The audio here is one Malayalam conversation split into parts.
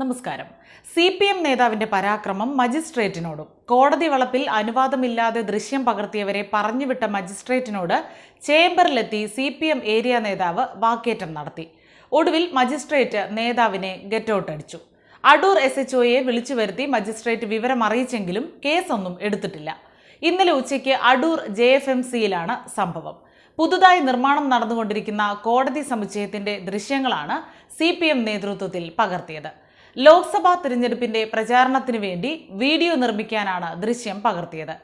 നമസ്കാരം. സി പി എം നേതാവിന്റെ പരാക്രമം മജിസ്ട്രേറ്റിനോടും കോടതി വളപ്പിൽ അനുവാദമില്ലാതെ ദൃശ്യം പകർത്തിയവരെ പറഞ്ഞുവിട്ട മജിസ്ട്രേറ്റിനോട് ചേംബറിലെത്തി സി പി എം ഏരിയ നേതാവ് വാക്കേറ്റം നടത്തി. ഒടുവിൽ മജിസ്ട്രേറ്റ് നേതാവിനെ ഗെറ്റ് ഔട്ട് അടിച്ചു അടൂർ എസ് എച്ച് ഒയെ വിളിച്ചു വരുത്തി മജിസ്ട്രേറ്റ് വിവരം അറിയിച്ചെങ്കിലും കേസൊന്നും എടുത്തിട്ടില്ല. ഇന്നലെ ഉച്ചയ്ക്ക് അടൂർ ജെ എഫ് എം സിയിലാണ് സംഭവം. പുതുതായി നിർമ്മാണം നടന്നുകൊണ്ടിരിക്കുന്ന കോടതി സമുച്ചയത്തിന്റെ ദൃശ്യങ്ങളാണ് സി പി എം നേതൃത്വത്തിൽ പകർത്തിയത്. ലോക്സഭാ തിരഞ്ഞെടുപ്പിന്റെ പ്രചാരണത്തിന് വേണ്ടി വീഡിയോ നിർമ്മിക്കാനാണ് ദൃശ്യം പകർത്തിയത്.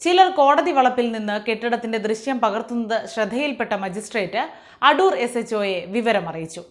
ചിലർ കോടതി വളപ്പിൽ നിന്ന് കെട്ടിടത്തിന്റെ ദൃശ്യം പകർത്തുന്നത് ശ്രദ്ധയിൽപ്പെട്ട മജിസ്ട്രേറ്റ് അടൂർ എസ് എച്ച് ഒയെ വിവരമറിയിച്ചു.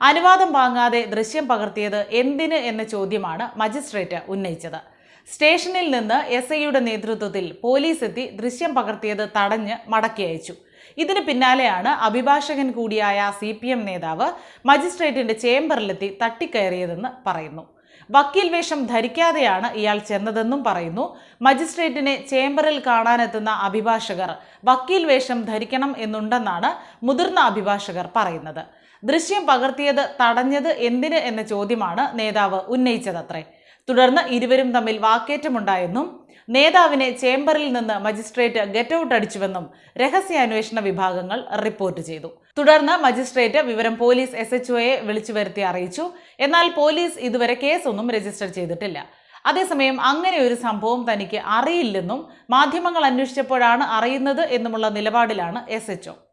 അനുവാദം വാങ്ങാതെ ദൃശ്യം പകർത്തിയത് എന്തിന് എന്ന ചോദ്യമാണ് മജിസ്ട്രേറ്റ് ഉന്നയിച്ചത്. സ്റ്റേഷനിൽ നിന്ന് എസ് ഐയുടെ നേതൃത്വത്തിൽ പോലീസ് എത്തി ദൃശ്യം പകർത്തിയത് തടഞ്ഞ് മടക്കി അയച്ചു. ഇതിന് പിന്നാലെയാണ് അഭിഭാഷകൻ കൂടിയായ സി പി എം നേതാവ് മജിസ്ട്രേറ്റിന്റെ ചേംബറിലെത്തി തട്ടിക്കയറിയതെന്ന് പറയുന്നു. വക്കീൽ വേഷം ധരിക്കാതെയാണ് ഇയാൾ ചെന്നതെന്നും പറയുന്നു. മജിസ്ട്രേറ്റിനെ ചേംബറിൽ കാണാനെത്തുന്ന അഭിഭാഷകർ വക്കീൽ വേഷം ധരിക്കണം എന്നുണ്ടെന്നാണ് മുതിർന്ന അഭിഭാഷകർ പറയുന്നത്. ദൃശ്യം പകർത്തിയത് തടഞ്ഞത് എന്തിന് എന്ന ചോദ്യമാണ് നേതാവ് ഉന്നയിച്ചതത്രേ. തുടർന്ന് ഇരുവരും തമ്മിൽ വാക്കേറ്റമുണ്ടായെന്നും നേതാവിനെ ചേംബറിൽ നിന്ന് മജിസ്ട്രേറ്റ് ഗെറ്റ് ഔട്ട് അടിച്ചുവെന്നും രഹസ്യാന്വേഷണ വിഭാഗങ്ങൾ റിപ്പോർട്ട് ചെയ്തു. തുടർന്ന് മജിസ്ട്രേറ്റ് വിവരം പോലീസ് എസ് എച്ച് ഒയെ വിളിച്ചു വരുത്തി അറിയിച്ചു. എന്നാൽ പോലീസ് ഇതുവരെ കേസൊന്നും രജിസ്റ്റർ ചെയ്തിട്ടില്ല. അതേസമയം അങ്ങനെ ഒരു സംഭവം തനിക്ക് അറിയില്ലെന്നും മാധ്യമങ്ങൾ അന്വേഷിച്ചപ്പോഴാണ് അറിയുന്നത് എന്നുമുള്ള നിലപാടിലാണ് എസ് എച്ച്